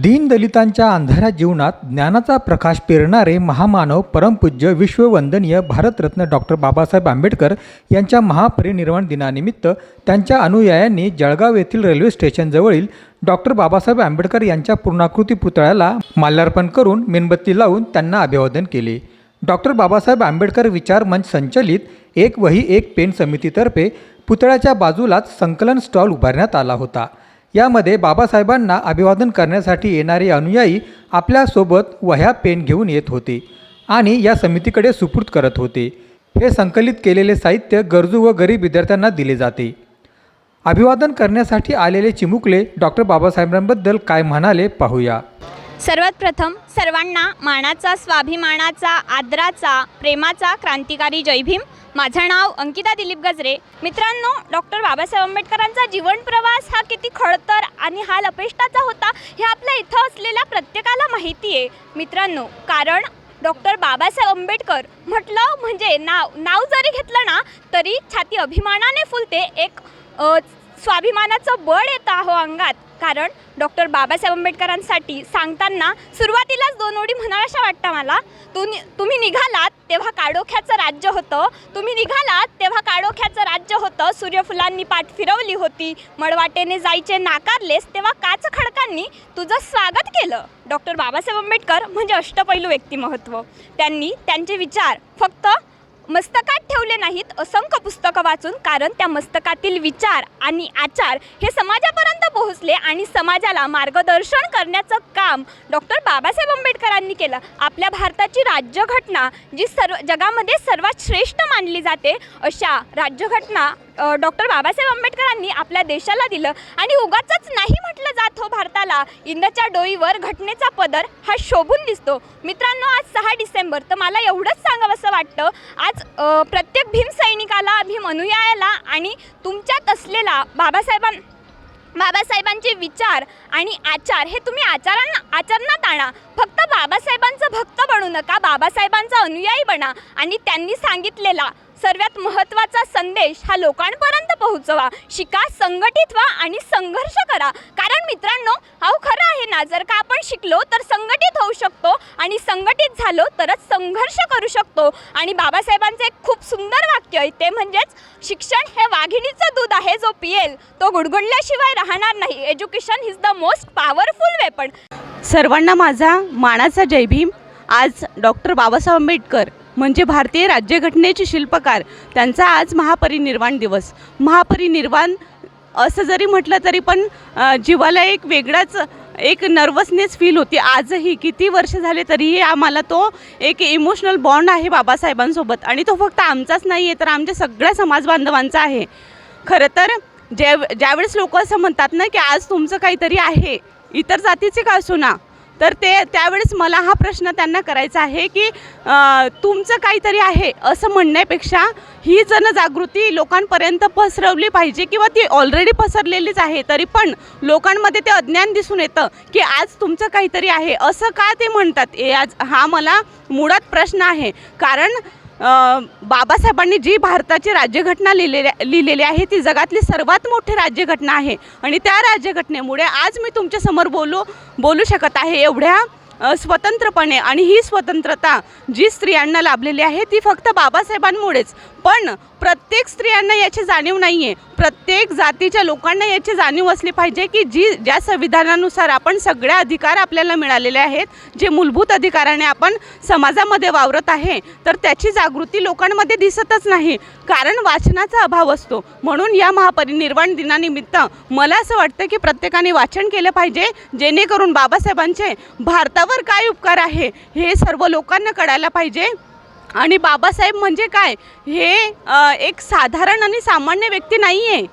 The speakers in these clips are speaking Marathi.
दीनदलितांच्या अंधाऱ्या जीवनात ज्ञानाचा प्रकाश पेरणारे महामानव परमपूज्य विश्ववंदनीय भारतरत्न डॉक्टर बाबासाहेब आंबेडकर यांच्या महापरिनिर्वाण दिनानिमित्त त्यांच्या अनुयायांनी जळगाव येथील रेल्वे स्टेशनजवळील डॉक्टर बाबासाहेब आंबेडकर यांच्या पूर्णाकृती पुतळ्याला माल्यार्पण करून मेणबत्ती लावून त्यांना अभिवादन केले. डॉक्टर बाबासाहेब आंबेडकर विचार मंच संचलित एक वही एक पेन समितीतर्फे पुतळ्याच्या बाजूलाच संकलन स्टॉल उभारण्यात आला होता. यामध्ये बाबासाहेबांना अभिवादन करण्यासाठी येणारे अनुयायी आपल्यासोबत वह्या पेन घेऊन येत होते आणि या समितीकडे सुपूर्द करत होते. हे संकलित केलेले साहित्य गरजू व गरीब विद्यार्थ्यांना दिले जाते. अभिवादन करण्यासाठी आलेले चिमुकले डॉक्टर बाबासाहेबांबद्दल काय म्हणाले पाहूया. सर्वात प्रथम सर्वांना मानाचा स्वाभिमानाचा आदराचा प्रेमाचा क्रांतिकारी जयभीम माझं नाव अंकिता दिलीप गजरे. मित्रांनो डॉक्टर बाबासाहेब आंबेडकरांचा जीवन प्रवास हा किती खडतर आणि हाल अपेष्टाचा होता हे आपल्या इथं असलेल्या प्रत्येकाला माहिती आहे मित्रांनो कारण डॉक्टर बाबासाहेब आंबेडकर म्हटलं म्हणजे नाव नाव जरी घेतलं ना तरी छाती अभिमानाने फुलते. एक स्वाभिमानाचं बळ येतं आहो अंगात. कारण डॉक्टर बाबासाहेब आंबेडकरांसाठी सांगताना सुरुवातीलाच दोन ओढी म्हणाव्याशा वाटतं मला. तुम्ही तुम्ही निघालात तेव्हा काडोख्याचं राज्य होतं. तुम्ही निघालात तेव्हा काडोख्याचं राज्य होतं. सूर्यफुलांनी पाठ फिरवली होती. मळवाटेने जायचे नाकारलेस तेव्हा काच खडकांनी तुझं स्वागत केलं. डॉक्टर बाबासाहेब आंबेडकर म्हणजे अष्टपैलू व्यक्तिमत्व. त्यांनी त्यांचे विचार फक्त मस्तकात ठेवले नाहीत असंख्य पुस्तकं वाचून कारण त्या मस्तकातील विचार आणि आचार हे समाजापर्यंत पोहोचले आणि समाजाला मार्गदर्शन करण्याचं काम डॉक्टर बाबासाहेब आंबेडकरांनी केलं. आपल्या भारताची राज्यघटना जी सर्व जगामध्ये सर्वात श्रेष्ठ मानली जाते अशा राज्यघटना डॉक्टर बाबासाहेब आंबेडकरांनी आपल्या देशाला दिलं आणि उगाच नाही म्हटलं जात हो भारताला. इंदच्या डोईवर घटनेचा पदर हा शोभून दिसतो. मित्रांनो आज सहा डिसेंबर तर मला एवढंच सांगावंसं वाटतं आज प्रत्येक भीम सैनिकाला भीम अनुयायाला आणि तुमच्यात असलेला बाबासाहेबां बाबासाहेबांचे विचार आणि आचार हे तुम्ही आचारांना आचरणात आणा. फक्त बाबासाहेबांचं भक्त बनू नका बाबासाहेबांचा अनुयायी बना. आणि त्यांनी सांगितलेला सर्वात महत्त्वाचा संदेश हा लोकांपर्यंत पोहोचवा. शिका संघटित व्हा आणि संघर्ष करा. कारण मित्रांनो अहो खरं आहे ना जर का आपण शिकलो तर संघटित होऊ शकतो आणि संघटित झालो तरच संघर्ष करू शकतो. आणि बाबासाहेबांचं एक खूप सुंदर वाक्य आहे ते म्हणजेच शिक्षण हे वाघिणीचं दूध आहे जो पिएल तो गुडगुडल्याशिवाय राहणार नाही. Education is the most powerful weapon सर्वांना माझा मानाचा जय भीम. आज डॉक्टर बाबासाहेब आंबेडकर म्हणजे भारतीय राज्यघटनेचे शिल्पकार त्यांचा आज महापरिनिर्वाण दिवस. महापरिनिर्वाण असं जरी म्हटलं तरी पण जीवाला एक वेगळाच एक नर्वसनेस फील होती आजही. किती वर्ष झाले तरीही आम्हाला तो एक इमोशनल बॉन्ड आहे बाबासाहेबांसोबत. आणि तो फक्त आमचाच नाही आहे तर आमच्या सगळ्या समाज बांधवांचा आहे. खरं तर ज्या ज्यावेळेस लोक असं म्हणतात ना की आज तुमचं काहीतरी आहे इतर जातीचे का असू ना? तर ते त्यावेळेस मला हा प्रश्न त्यांना करायचा आहे की तुमचं काहीतरी आहे असं म्हणण्यापेक्षा ही जनजागृती लोकांपर्यंत पसरवली पाहिजे किंवा ती ऑलरेडी पसरलेलीच आहे तरी पण लोकांमध्ये ते अज्ञान दिसून येतं की आज तुमचं काहीतरी आहे. असं का ते म्हणतात? आज हा मला मुळात प्रश्न आहे. कारण बाबासाहेबांनी जी भारताची राज्यघटना लिहिलेल्या लिहिलेली आहे ती जगातली सर्वात मोठी राज्यघटना आहे. आणि त्या राज्यघटनेमुळे आज मी तुमच्यासमोर बोलू बोलू शकत आहे एवढ्या स्वतंत्रपणे आणि ही स्वतंत्रता जी स्त्रियांना लाभलेली आहे ती फक्त बाबासाहेबांमुळेच. पण प्रत्येक स्त्रियांना याची जाणीव नाही आहे प्रत्येक जातीच्या लोकांना याची जाणीव असली पाहिजे की जी ज्या संविधानानुसार आपण सगळ्या अधिकार आपल्याला मिळालेले आहेत जे मूलभूत अधिकाराने आपण समाजामध्ये वावरत आहे तर त्याची जागृती लोकांमध्ये दिसतच नाही. कारण वाचनाचा अभाव असतो. म्हणून या महापरिनिर्वाण दिनानिमित्त मला असं वाटतं की प्रत्येकाने वाचन केलं पाहिजे जेणेकरून बाबासाहेबांचे भारतावर काय उपकार आहे? हे सर्व लोकांना कळायला पाहिजे. आणि बाबासाहेब म्हणजे काय? हे एक साधारण आणि सामान्य व्यक्ती नाही आहे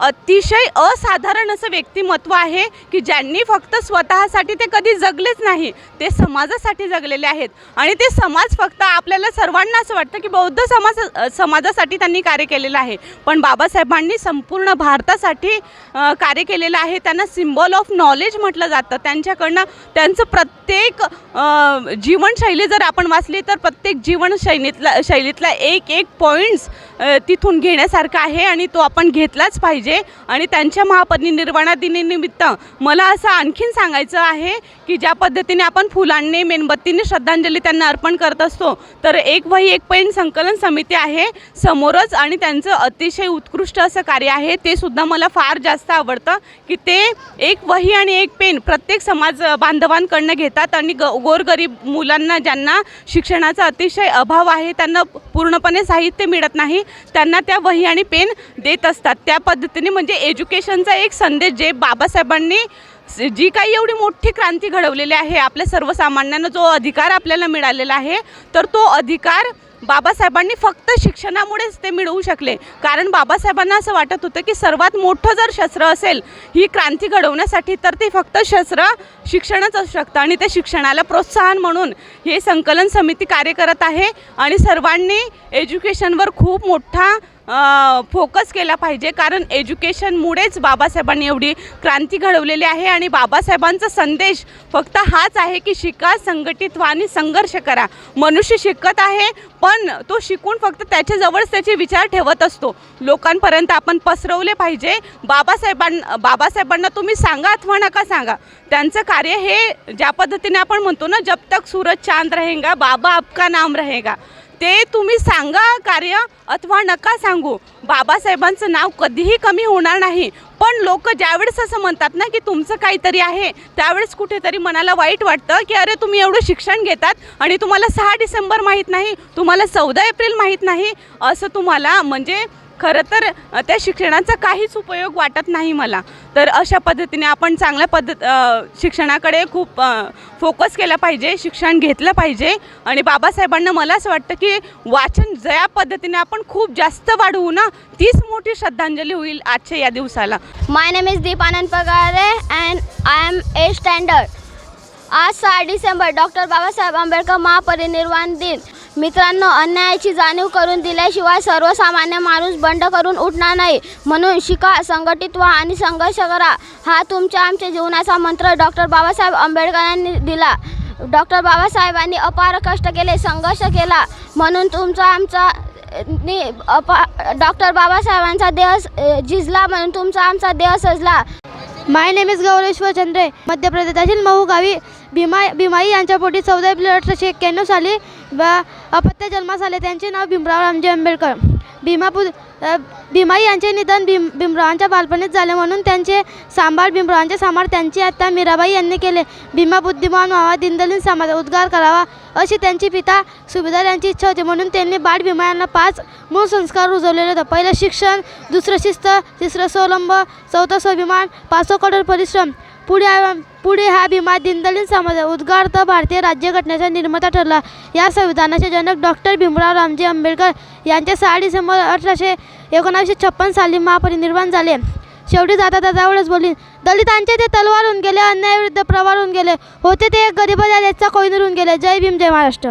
अतिशय असाधारण असं व्यक्तिमत्व आहे की ज्यांनी फक्त स्वतःसाठी ते कधी जगलेच नाही. ते समाजासाठी जगलेले आहेत. आणि ते समाज फक्त आपल्याला सर्वांना असं वाटतं की बौद्ध समाज समाजासाठी त्यांनी कार्य केलेलं आहे. पण बाबासाहेबांनी संपूर्ण भारतासाठी कार्य केलेलं आहे. त्यांना सिम्बॉल ऑफ नॉलेज म्हटलं जातं. त्यांच्याकडनं त्यांचं प्रत्येक जीवनशैली जर आपण वाचली तर प्रत्येक जीवनशैलीतला शैलीतला एक एक पॉईंट्स तिथून घेण्यासारखा आहे आणि तो आपण घेतलाच पाहिजे. पाहिजे आणि त्यांच्या महापरिनिर्वाणा दिनानिमित्त मला असं आणखीन सांगायचं आहे की ज्या पद्धतीने आपण फुलांनी मेणबत्तीने श्रद्धांजली त्यांना अर्पण करत असतो तर एक वही एक पेन संकलन समिती आहे. समोरच आणि त्यांचं अतिशय उत्कृष्ट असं कार्य आहे. ते सुद्धा मला फार जास्त आवडतं की ते एक वही आणि एक पेन प्रत्येक समाज बांधवांकडनं घेतात आणि ग गोरगरीब मुलांना ज्यांना शिक्षणाचा अतिशय अभाव आहे त्यांना पूर्णपणे साहित्य मिळत नाही त्यांना त्या वही आणि पेन देत असतात. त्या पद्धतीने म्हणजे एज्युकेशनचा एक संदेश जे बाबासाहेबांनी जी काही एवढी मोठी क्रांती घडवलेली आहे आपल्या सर्वसामान्यांना जो अधिकार आपल्याला मिळालेला आहे तर तो अधिकार बाबासाहेबांनी फक्त शिक्षणामुळेच ते मिळवू शकले. कारण बाबासाहेबांना असं वाटत होतं की सर्वात मोठं जर शस्त्र असेल ही क्रांती घडवण्यासाठी तर ते फक्त शस्त्र शिक्षणच असू शकतं आणि त्या शिक्षणाला प्रोत्साहन म्हणून हे संकलन समिती कार्य करत आहे. आणि सर्वांनी एज्युकेशनवर खूप मोठा फोकस केला पाहिजे. कारण एज्युकेशनमुळेच बाबासाहेबांनी एवढी क्रांती घडवलेली आहे आणि बाबासाहेबांचा संदेश फक्त हाच आहे की शिका संघटित व्हा आणि संघर्ष करा. मनुष्य शिकत आहे पण तो शिकून फक्त त्याच्याजवळच त्याचे विचार ठेवत असतो. लोकांपर्यंत आपण पसरवले पाहिजे. बाबासाहेबां बाबासाहेबांना तुम्ही सांगा अथवा नका सांगा. त्यांचं कार्य हे ज्या पद्धतीने आपण म्हणतो ना जब तक सूरज चांद रहेगा बाबा आपका नाम रहेगा. ते तुम्ही सांगा कार्य अथवा नका सांगू. बाबासाहेबांचं नाव कधीही कमी होणार नाही. पण लोक ज्यावेळेस असं म्हणतात ना की तुमचं काहीतरी आहे त्यावेळेस कुठेतरी मनाला वाईट वाटतं की अरे तुम्ही एवढं शिक्षण घेतात आणि तुम्हाला सहा डिसेंबर माहीत नाही तुम्हाला चौदा एप्रिल माहीत नाही असं तुम्हाला म्हणजे खरं तर त्या शिक्षणाचा काहीच उपयोग वाटत नाही मला. तर अशा पद्धतीने आपण चांगल्या पद्धत शिक्षणाकडे खूप फोकस केला पाहिजे शिक्षण घेतलं पाहिजे. आणि बाबासाहेबांना मला असं वाटतं की वाचन ज्या पद्धतीने आपण खूप जास्त वाढवू ना तीच मोठी श्रद्धांजली होईल आजच्या या दिवसाला. My name is Deep Anand Pagare and I am a standard आज सहा डिसेंबर डॉक्टर बाबासाहेब आंबेडकर महापरिनिर्वाण दिन. मित्रांनो अन्यायाची जाणीव करून दिल्याशिवाय सर्वसामान्य माणूस बंड करून उठणार नाही. म्हणून शिका संघटित व्हा आणि संघर्ष करा. हा तुमच्या आमच्या जीवनाचा मंत्र. डॉक्टर बाबासाहेब आंबेडकरांनी दिला. डॉक्टर बाबासाहेबांनी अपार कष्ट केले संघर्ष केला. म्हणून तुमचा आमचा अपा डॉक्टर बाबासाहेबांचा देह झिजला. म्हणून तुमचा आमचा देह सजला. My name is Gaureshwar Chandre. मध्य प्रदेशातील मऊ गावी भीमा भीमाई यांच्या पोटी चौदा एप्रिल अठराशे एक्क्याण्णव साली व अपत्य जन्मास आले. त्यांचे नाव भीमराव रामजी आंबेडकर. भीमापू भीमाई यांचे निधन भीम भीमरावांच्या बालपणीत झाले म्हणून त्यांचे सांभाळ भीमरावांचे सांभाळ त्यांची आत्ता मीराबाई यांनी केले. भीमा बुद्धिमान व्हावा दिनदलित समाज उद्गार करावा अशी त्यांची पिता सुभेदार यांची इच्छा होती म्हणून त्यांनी बाळ भीमा यांना पाच मूळ संस्कार रुजवलेले होते. पहिलं शिक्षण दुसरं शिस्त तिसरं स्वलंब चौथं स्वाभिमान पाचवं कठोर परिश्रम. पुढे पुढे हा भीमा दिनदलित समाज उद्गारतं भारतीय राज्यघटनेचा निर्माता ठरला. या संविधानाचे जनक डॉक्टर भीमराव रामजी आंबेडकर यांचे सहा डिसेंबर अठराशे एकोणावीसशे छप्पन साली महापरिनिर्वाण झाले. शेवटी जाता जातावरच बोलीन दलितांचे ते तलवार होऊन गेले अन्यायाविरुद्ध प्रवार होऊन गेले. होते ते एक गरीबाच्या होऊन गेले. जय भीम जय महाराष्ट्र.